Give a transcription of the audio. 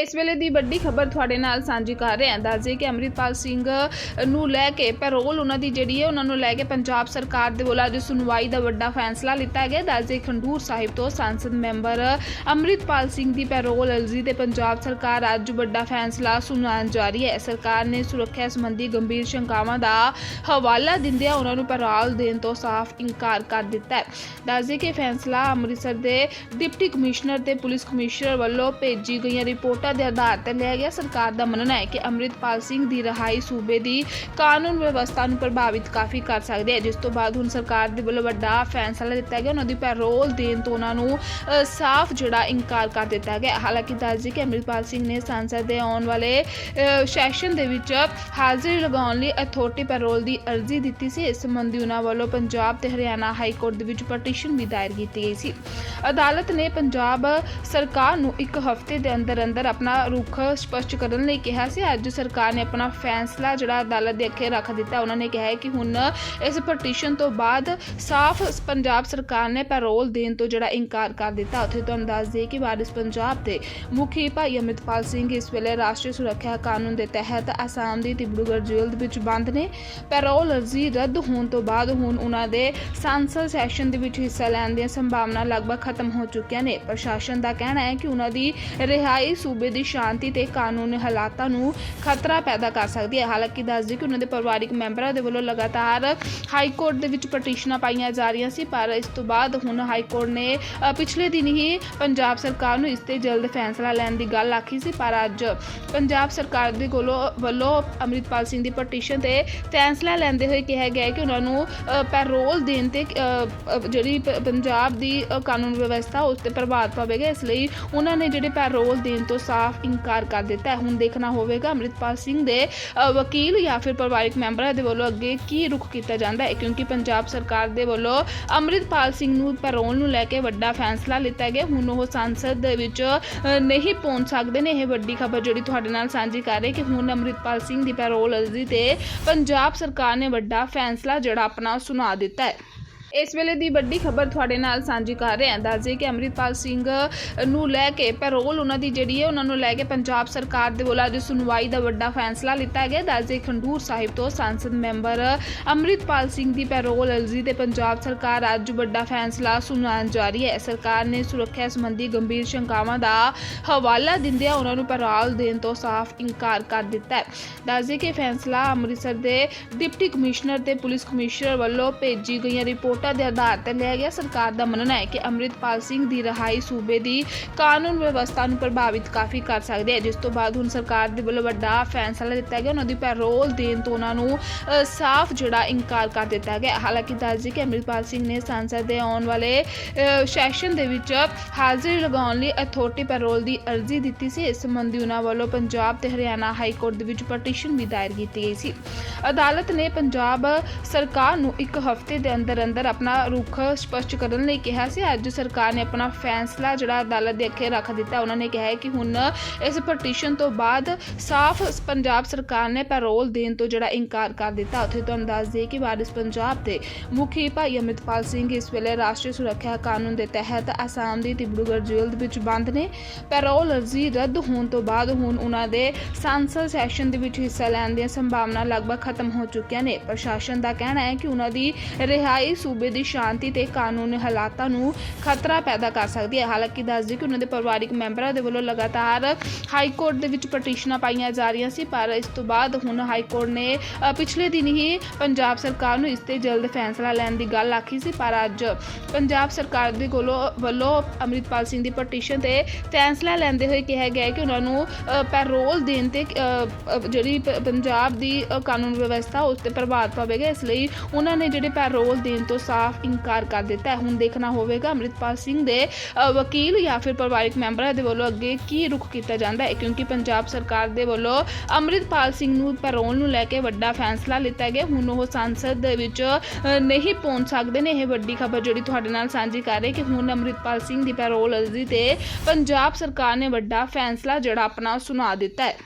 ਇਸ ਵੇਲੇ ਦੀ ਵੱਡੀ ਖਬਰ ਤੁਹਾਡੇ ਨਾਲ ਸਾਂਝੀ ਕਰ ਰਹੇ ਹਾਂ। ਦੱਸਦੇ ਕਿ ਅੰਮ੍ਰਿਤਪਾਲ ਸਿੰਘ ਨੂੰ ਲੈ ਕੇ ਪੈਰੋਲ ਉਹਨਾਂ ਦੀ ਜਿਹੜੀ ਹੈ, ਉਹਨਾਂ ਨੂੰ ਲੈ ਕੇ ਪੰਜਾਬ ਸਰਕਾਰ ਦੇ ਵੱਲੋਂ ਅੱਜ ਸੁਣਵਾਈ ਦਾ ਵੱਡਾ ਫੈਸਲਾ ਲਿੱਤਾ ਗਿਆ। ਦੱਸਦੇ ਖੰਡੂਰ ਸਾਹਿਬ ਤੋਂ ਸੰਸਦ ਮੈਂਬਰ ਅੰਮ੍ਰਿਤਪਾਲ ਸਿੰਘ ਦੀ ਪੈਰੋਲ ਅਰਜ਼ੀ ਤੇ ਪੰਜਾਬ ਸਰਕਾਰ ਅੱਜ ਵੱਡਾ ਫੈਸਲਾ ਸੁਣਾਉਣ ਜਾ ਰਹੀ ਹੈ। ਸਰਕਾਰ ਨੇ ਸੁਰੱਖਿਆ ਸੰਬੰਧੀ ਗੰਭੀਰ ਸ਼ੰਕਾਵਾਂ ਦਾ ਹਵਾਲਾ ਦਿੰਦਿਆਂ ਉਹਨਾਂ ਨੂੰ ਪੈਰੋਲ ਦੇਣ ਤੋਂ ਸਾਫ਼ ਇਨਕਾਰ ਕਰ ਦਿੱਤਾ ਹੈ। ਦੱਸਦੇ ਕਿ ਫੈਸਲਾ ਅੰਮ੍ਰਿਤਸਰ ਦੇ ਡਿਪਟੀ ਕਮਿਸ਼ਨਰ ਤੇ ਪੁਲਿਸ ਕਮਿਸ਼ਨਰ ਵੱਲੋਂ ਭੇਜੀ ਗਈਆਂ ਰਿਪੋਰਟਾਂ ਦੇ ਆਧਾਰ ਤੇ ਲਿਆ ਗਿਆ। ਸਰਕਾਰ ਦਾ ਮੰਨਣਾ ਹੈ ਕਿ ਅੰਮ੍ਰਿਤਪਾਲ ਸਿੰਘ ਦੀ ਰਿਹਾਈ ਸੂਬੇ ਦੀ ਕਾਨੂੰਨ ਵਿਵਸਥਾ ਨੂੰ ਪ੍ਰਭਾਵਿਤ ਕਾਫੀ ਕਰ ਸਕਦੀ ਹੈ, ਜਿਸ ਤੋਂ ਬਾਅਦ ਹੁਣ ਸਰਕਾਰ ਦੇ ਵੱਲੋਂ ਵੱਡਾ ਫੈਸਲਾ ਲਿੱਤਾ ਗਿਆ। ਉਹਨਾਂ ਦੀ ਪੈਰੋਲ ਦੇਣ ਤੋਂ ਉਹਨਾਂ ਨੂੰ ਸਾਫ਼ ਜਿਹੜਾ ਇਨਕਾਰ ਕਰ ਦਿੱਤਾ ਗਿਆ। ਹਾਲਾਂਕਿ ਦੱਸਦੇ ਕਿ ਅੰਮ੍ਰਿਤਪਾਲ ਸਿੰਘ ਨੇ ਸੰਸਦ ਦੇ ਆਉਣ ਵਾਲੇ ਸੈਸ਼ਨ ਦੇ ਵਿੱਚ ਹਾਜ਼ਰੀ ਲਗਾਉਣ ਲਈ ਅਥਾਰਟੀ ਪੈਰੋਲ ਦੀ ਅਰਜ਼ੀ ਦਿੱਤੀ ਸੀ। ਇਸ ਸੰਬੰਧੀ ਉਹਨਾਂ ਵੱਲੋਂ ਪੰਜਾਬ ਤੇ ਹਰਿਆਣਾ ਹਾਈ ਕੋਰਟ ਦੇ ਵਿੱਚ ਪਟੀਸ਼ਨ ਵੀ ਦਾਇਰ ਕੀਤੀ ਗਈ ਸੀ। ਅਦਾਲਤ ਨੇ ਪੰਜਾਬ ਸਰਕਾਰ ਨੂੰ ਇੱਕ ਹਫ਼ਤੇ ਦੇ ਅੰਦਰ ਅੰਦਰ ਆਪਣਾ ਰੁਖ ਸਪਸ਼ਟ ਕਰਨ ਲਈ ਕਿਹਾ ਸੀ। ਅੱਜ ਸਰਕਾਰ ਨੇ ਆਪਣਾ ਫੈਸਲਾ ਜਿਹੜਾ ਅਦਾਲਤ ਦੇ ਅੱਗੇ ਰੱਖ ਦਿੱਤਾ। ਉਹਨਾਂ ਨੇ ਕਿਹਾ ਹੈ ਕਿ ਹੁਣ ਇਸ ਪਟੀਸ਼ਨ ਤੋਂ ਬਾਅਦ ਸਾਫ਼ ਪੰਜਾਬ ਸਰਕਾਰ ਨੇ ਪੈਰੋਲ ਦੇਣ ਤੋਂ ਜਿਹੜਾ ਇਨਕਾਰ ਕਰ ਦਿੱਤਾ। ਉੱਥੇ ਤੁਹਾਨੂੰ ਦੱਸ ਦਈਏ ਕਿ ਵਾਰਿਸ ਪੰਜਾਬ ਦੇ ਮੁਖੀ ਭਾਈ ਅਮਿਤਪਾਲ ਸਿੰਘ ਇਸ ਵੇਲੇ ਰਾਸ਼ਟਰੀ ਸੁਰੱਖਿਆ ਕਾਨੂੰਨ ਦੇ ਤਹਿਤ ਆਸਾਮ ਦੀ ਤਿਬੜੂਗੜ੍ਹ ਜੇਲ੍ਹ ਵਿੱਚ ਬੰਦ ਨੇ। ਪੈਰੋਲ ਅਰਜ਼ੀ ਰੱਦ ਹੋਣ ਤੋਂ ਬਾਅਦ ਹੁਣ ਉਹਨਾਂ ਦੇ ਸੰਸਦ ਸੈਸ਼ਨ ਦੇ ਵਿੱਚ ਹਿੱਸਾ ਲੈਣ ਦੀਆਂ ਸੰਭਾਵਨਾ ਲਗਭਗ ਖਤਮ ਹੋ ਚੁੱਕੀਆਂ ਨੇ। ਪ੍ਰਸ਼ਾਸਨ ਦਾ ਕਹਿਣਾ ਹੈ ਕਿ ਉਹਨਾਂ ਦੀ ਰਿਹਾਈ ਸੂਬੇ ਸੂਬੇ ਦੀ ਸ਼ਾਂਤੀ ਤੇ ਕਾਨੂੰਨ ਹਾਲਾਤਾਂ ਨੂੰ ਖਤਰਾ ਪੈਦਾ ਕਰ ਸਕਦੀ ਹੈ। ਹਾਲਾਂਕਿ ਦੱਸਦੀ ਕਿ ਉਹਨਾਂ ਦੇ ਪਰਿਵਾਰਕ ਮੈਂਬਰਾਂ ਦੇ ਵੱਲੋਂ ਲਗਾਤਾਰ ਹਾਈ ਕੋਰਟ ਦੇ ਵਿੱਚ ਪਟੀਸ਼ਨਾਂ ਪਾਈਆਂ ਜਾ ਰਹੀਆਂ ਸੀ, ਪਰ ਇਸ ਤੋਂ ਬਾਅਦ ਹੁਣ ਹਾਈ ਕੋਰਟ ਨੇ ਪਿਛਲੇ ਦਿਨ ਹੀ ਪੰਜਾਬ ਸਰਕਾਰ ਨੂੰ ਇਸ ਤੇ ਜਲਦ ਫੈਸਲਾ ਲੈਣ ਦੀ ਗੱਲ ਆਖੀ ਸੀ, ਪਰ ਅੱਜ ਪੰਜਾਬ ਸਰਕਾਰ ਦੇ ਕੋਲੋਂ, ਵੱਲੋਂ ਅੰਮ੍ਰਿਤਪਾਲ ਸਿੰਘ ਦੀ ਪਟੀਸ਼ਨ ਤੇ ਫੈਸਲਾ ਲੈਂਦੇ ਹੋਏ ਕਿਹਾ ਗਿਆ ਹੈ ਕਿ ਉਹਨਾਂ ਨੂੰ ਪੈਰੋਲ ਦੇਣ ਤੇ ਜਿਹੜੀ ਪ- ਪੰਜਾਬ ਦੀ ਕਾਨੂੰਨ ਵਿਵਸਥਾ ਉਸ ਤੇ ਪ੍ਰਭਾਵ ਪਵੇਗਾ। ਇਸ ਲਈ ਉਹਨਾਂ ਨੇ ਜਿਹੜੇ ਪੈਰੋਲ ਦੇਣ ਤੋਂ ਸਾਫ਼ ਇਨਕਾਰ ਕਰ ਦਿੱਤਾ ਹੈ। ਹੁਣ ਦੇਖਣਾ ਹੋਵੇਗਾ ਅੰਮ੍ਰਿਤਪਾਲ ਸਿੰਘ ਦੇ ਵਕੀਲ ਜਾਂ ਫਿਰ ਪਰਿਵਾਰਕ ਮੈਂਬਰਾਂ ਦੇ ਵੱਲੋਂ ਅੱਗੇ ਕੀ ਰੁਖ ਕੀਤਾ ਜਾਂਦਾ ਹੈ, ਕਿਉਂਕਿ ਪੰਜਾਬ ਸਰਕਾਰ ਦੇ ਵੱਲੋਂ ਅੰਮ੍ਰਿਤਪਾਲ ਸਿੰਘ ਨੂੰ ਪੈਰੋਲ ਨੂੰ ਲੈ ਕੇ ਵੱਡਾ ਫੈਸਲਾ ਲਿੱਤਾ ਗਿਆ। ਹੁਣ ਉਹ ਸੰਸਦ ਦੇ ਵਿੱਚ ਨਹੀਂ ਪਹੁੰਚ ਸਕਦੇ ਨੇ। ਇਹ ਵੱਡੀ ਖਬਰ ਜਿਹੜੀ ਤੁਹਾਡੇ ਨਾਲ ਸਾਂਝੀ ਕਰ ਰਹੇ ਕਿ ਹੁਣ ਅੰਮ੍ਰਿਤਪਾਲ ਸਿੰਘ ਦੀ ਪੈਰੋਲ ਅਰਜ਼ੀ ਤੇ ਪੰਜਾਬ ਸਰਕਾਰ ਨੇ ਵੱਡਾ ਫੈਸਲਾ ਜਿਹੜਾ ਆਪਣਾ ਸੁਣਾ ਦਿੱਤਾ ਹੈ। ਇਸ ਵੇਲੇ ਦੀ ਵੱਡੀ ਖਬਰ ਤੁਹਾਡੇ ਨਾਲ ਸਾਂਝੀ ਕਰ ਰਹੇ ਹਾਂ। ਦੱਸਦੇ ਕਿ ਅੰਮ੍ਰਿਤਪਾਲ ਸਿੰਘ ਨੂੰ ਲੈ ਕੇ ਪੈਰੋਲ ਉਹਨਾਂ ਦੀ ਜਿਹੜੀ ਹੈ, ਉਹਨਾਂ ਨੂੰ ਲੈ ਕੇ ਪੰਜਾਬ ਸਰਕਾਰ ਦੇ ਵੱਲੋਂ ਅੱਜ ਸੁਣਵਾਈ ਦਾ ਵੱਡਾ ਫੈਸਲਾ ਲਿੱਤਾ ਗਿਆ। ਦੱਸਦੇ ਖੰਡੂਰ ਸਾਹਿਬ ਤੋਂ ਸੰਸਦ ਮੈਂਬਰ ਅੰਮ੍ਰਿਤਪਾਲ ਸਿੰਘ ਦੀ ਪੈਰੋਲ ਅਰਜ਼ੀ ਤੇ ਪੰਜਾਬ ਸਰਕਾਰ ਅੱਜ ਵੱਡਾ ਫੈਸਲਾ ਸੁਣਾਉਣ ਜਾ ਰਹੀ ਹੈ। ਸਰਕਾਰ ਨੇ ਸੁਰੱਖਿਆ ਸੰਬੰਧੀ ਗੰਭੀਰ ਸ਼ੰਕਾਵਾਂ ਦਾ ਹਵਾਲਾ ਦਿੰਦਿਆਂ ਉਹਨਾਂ ਨੂੰ ਪੈਰੋਲ ਦੇਣ ਤੋਂ ਸਾਫ਼ ਇਨਕਾਰ ਕਰ ਦਿੱਤਾ ਹੈ। ਦੱਸਦੇ ਕਿ ਫੈਸਲਾ ਅੰਮ੍ਰਿਤਸਰ ਦੇ ਡਿਪਟੀ ਕਮਿਸ਼ਨਰ ਤੇ ਪੁਲਿਸ ਕਮਿਸ਼ਨਰ ਵੱਲੋਂ ਭੇਜੀ ਗਈਆਂ ਰਿਪੋਰਟ ਦੇ ਆਧਾਰ ਤੇ ਲਿਆ ਗਿਆ। ਸਰਕਾਰ ਦਾ ਮੰਨਣਾ ਹੈ ਕਿ ਅੰਮ੍ਰਿਤਪਾਲ ਸਿੰਘ ਦੀ ਰਿਹਾਈ ਸੂਬੇ ਦੀ ਕਾਨੂੰਨ ਵਿਵਸਥਾ ਨੂੰ ਪ੍ਰਭਾਵਿਤ ਕਾਫੀ ਕਰ ਸਕਦੀ ਹੈ, ਜਿਸ ਤੋਂ ਬਾਅਦ ਹੁਣ ਸਰਕਾਰ ਦੇ ਵੱਲੋਂ ਵੱਡਾ ਫੈਸਲਾ ਲਿੱਤਾ ਗਿਆ। ਉਹਨਾਂ ਦੀ ਪੈਰੋਲ ਦੇਣ ਤੋਂ ਉਹਨਾਂ ਨੂੰ ਸਾਫ਼ ਜਿਹੜਾ ਇਨਕਾਰ ਕਰ ਦਿੱਤਾ ਗਿਆ। ਹਾਲਾਂਕਿ ਦੱਸਦੇ ਕਿ ਅੰਮ੍ਰਿਤਪਾਲ ਸਿੰਘ ਨੇ ਸੰਸਦ ਦੇ ਆਉਣ ਵਾਲੇ ਸੈਸ਼ਨ ਦੇ ਵਿੱਚ ਹਾਜ਼ਰੀ ਲਗਾਉਣ ਲਈ ਅਥਾਰਟੀ ਪੈਰੋਲ ਦੀ ਅਰਜ਼ੀ ਦਿੱਤੀ ਸੀ। ਇਸ ਸੰਬੰਧੀ ਉਹਨਾਂ ਵੱਲੋਂ ਪੰਜਾਬ ਤੇ ਹਰਿਆਣਾ ਹਾਈ ਕੋਰਟ ਦੇ ਵਿੱਚ ਪਟੀਸ਼ਨ ਵੀ ਦਾਇਰ ਕੀਤੀ ਗਈ ਸੀ। ਅਦਾਲਤ ਨੇ ਪੰਜਾਬ ਸਰਕਾਰ ਨੂੰ ਇੱਕ ਹਫ਼ਤੇ ਦੇ ਅੰਦਰ ਅੰਦਰ ਆਪਣਾ ਰੁਖ ਸਪਸ਼ਟ ਕਰਨ ਲਈ ਕਿਹਾ ਸੀ। ਅੱਜ ਸਰਕਾਰ ਨੇ ਆਪਣਾ ਫੈਸਲਾ ਜਿਹੜਾ ਅਦਾਲਤ ਦੇ ਅੱਗੇ ਰੱਖ ਦਿੱਤਾ। ਉਹਨਾਂ ਨੇ ਕਿਹਾ ਹੈ ਕਿ ਹੁਣ ਇਸ ਪਟੀਸ਼ਨ ਤੋਂ ਬਾਅਦ ਸਾਫ਼ ਪੰਜਾਬ ਸਰਕਾਰ ਨੇ ਪੈਰੋਲ ਦੇਣ ਤੋਂ ਜਿਹੜਾ ਇਨਕਾਰ ਕਰ ਦਿੱਤਾ। ਉੱਥੇ ਤੁਹਾਨੂੰ ਦੱਸ ਦਈਏ ਕਿ ਵਾਰਿਸ ਪੰਜਾਬ ਦੇ ਮੁਖੀ ਭਾਈ ਅਮਿਤਪਾਲ ਸਿੰਘ ਇਸ ਵੇਲੇ ਰਾਸ਼ਟਰੀ ਸੁਰੱਖਿਆ ਕਾਨੂੰਨ ਦੇ ਤਹਿਤ ਆਸਾਮ ਦੀ ਤਿਬੜੂਗੜ੍ਹ ਜੇਲ੍ਹ ਵਿੱਚ ਬੰਦ ਨੇ। ਪੈਰੋਲ ਅਰਜ਼ੀ ਰੱਦ ਹੋਣ ਤੋਂ ਬਾਅਦ ਹੁਣ ਉਹਨਾਂ ਦੇ ਸੰਸਦ ਸੈਸ਼ਨ ਦੇ ਵਿੱਚ ਹਿੱਸਾ ਲੈਣ ਦੀਆਂ ਸੰਭਾਵਨਾ ਲਗਭਗ ਖਤਮ ਹੋ ਚੁੱਕੀਆਂ ਨੇ। ਪ੍ਰਸ਼ਾਸਨ ਦਾ ਕਹਿਣਾ ਹੈ ਕਿ ਉਹਨਾਂ ਦੀ ਰਿਹਾਈ ਸੂਬੇ ਸੂਬੇ ਦੀ ਸ਼ਾਂਤੀ ਤੇ ਕਾਨੂੰਨ ਹਾਲਾਤਾਂ ਨੂੰ ਖਤਰਾ ਪੈਦਾ ਕਰ ਸਕਦੀ ਹੈ। ਹਾਲਾਂਕਿ ਦੱਸਦੀ ਕਿ ਉਹਨਾਂ ਦੇ ਪਰਿਵਾਰਕ ਮੈਂਬਰਾਂ ਦੇ ਵੱਲੋਂ ਲਗਾਤਾਰ ਹਾਈ ਕੋਰਟ ਦੇ ਵਿੱਚ ਪਟੀਸ਼ਨਾਂ ਪਾਈਆਂ ਜਾ ਰਹੀਆਂ ਸੀ, ਪਰ ਇਸ ਤੋਂ ਬਾਅਦ ਹੁਣ ਹਾਈ ਕੋਰਟ ਨੇ ਪਿਛਲੇ ਦਿਨ ਹੀ ਪੰਜਾਬ ਸਰਕਾਰ ਨੂੰ ਇਸ ਤੇ ਜਲਦ ਫੈਸਲਾ ਲੈਣ ਦੀ ਗੱਲ ਆਖੀ ਸੀ, ਪਰ ਅੱਜ ਪੰਜਾਬ ਸਰਕਾਰ ਦੇ ਕੋਲੋਂ, ਵੱਲੋਂ ਅੰਮ੍ਰਿਤਪਾਲ ਸਿੰਘ ਦੀ ਪਟੀਸ਼ਨ ਤੇ ਫੈਸਲਾ ਲੈਂਦੇ ਹੋਏ ਕਿਹਾ ਗਿਆ ਕਿ ਉਹਨਾਂ ਨੂੰ ਪੈਰੋਲ ਦੇਣ ਤੇ ਜਿਹੜੀ ਪ- ਪੰਜਾਬ ਦੀ ਕਾਨੂੰਨ ਵਿਵਸਥਾ ਉਸ ਤੇ ਪ੍ਰਭਾਵ ਪਵੇਗਾ। ਇਸ ਲਈ ਉਹਨਾਂ ਨੇ ਜਿਹੜੇ ਪੈਰੋਲ ਦੇਣ ਤੋਂ ਸਾਫ਼ ਇਨਕਾਰ ਕਰ ਦਿੱਤਾ ਹੈ। ਹੁਣ ਦੇਖਣਾ ਹੋਵੇਗਾ ਅੰਮ੍ਰਿਤਪਾਲ ਸਿੰਘ ਦੇ ਵਕੀਲ ਜਾਂ ਫਿਰ ਪਰਿਵਾਰਕ ਮੈਂਬਰਾਂ ਦੇ ਵੱਲੋਂ ਅੱਗੇ ਕੀ ਰੁਖ ਕੀਤਾ ਜਾਂਦਾ ਹੈ, ਕਿਉਂਕਿ ਪੰਜਾਬ ਸਰਕਾਰ ਦੇ ਵੱਲੋਂ ਅੰਮ੍ਰਿਤਪਾਲ ਸਿੰਘ ਨੂੰ ਪੈਰੋਲ ਨੂੰ ਲੈ ਕੇ ਵੱਡਾ ਫੈਸਲਾ ਲਿੱਤਾ ਗਿਆ। ਹੁਣ ਉਹ ਸੰਸਦ ਦੇ ਵਿੱਚ ਨਹੀਂ ਪਹੁੰਚ ਸਕਦੇ ਨੇ। ਇਹ ਵੱਡੀ ਖਬਰ ਜਿਹੜੀ ਤੁਹਾਡੇ ਨਾਲ ਸਾਂਝੀ ਕਰ ਰਹੇ ਕਿ ਹੁਣ ਅੰਮ੍ਰਿਤਪਾਲ ਸਿੰਘ ਦੀ ਪੈਰੋਲ ਅਰਜ਼ੀ ਤੇ ਪੰਜਾਬ ਸਰਕਾਰ ਨੇ ਵੱਡਾ ਫੈਸਲਾ ਜਿਹੜਾ ਆਪਣਾ ਸੁਣਾ ਦਿੱਤਾ ਹੈ।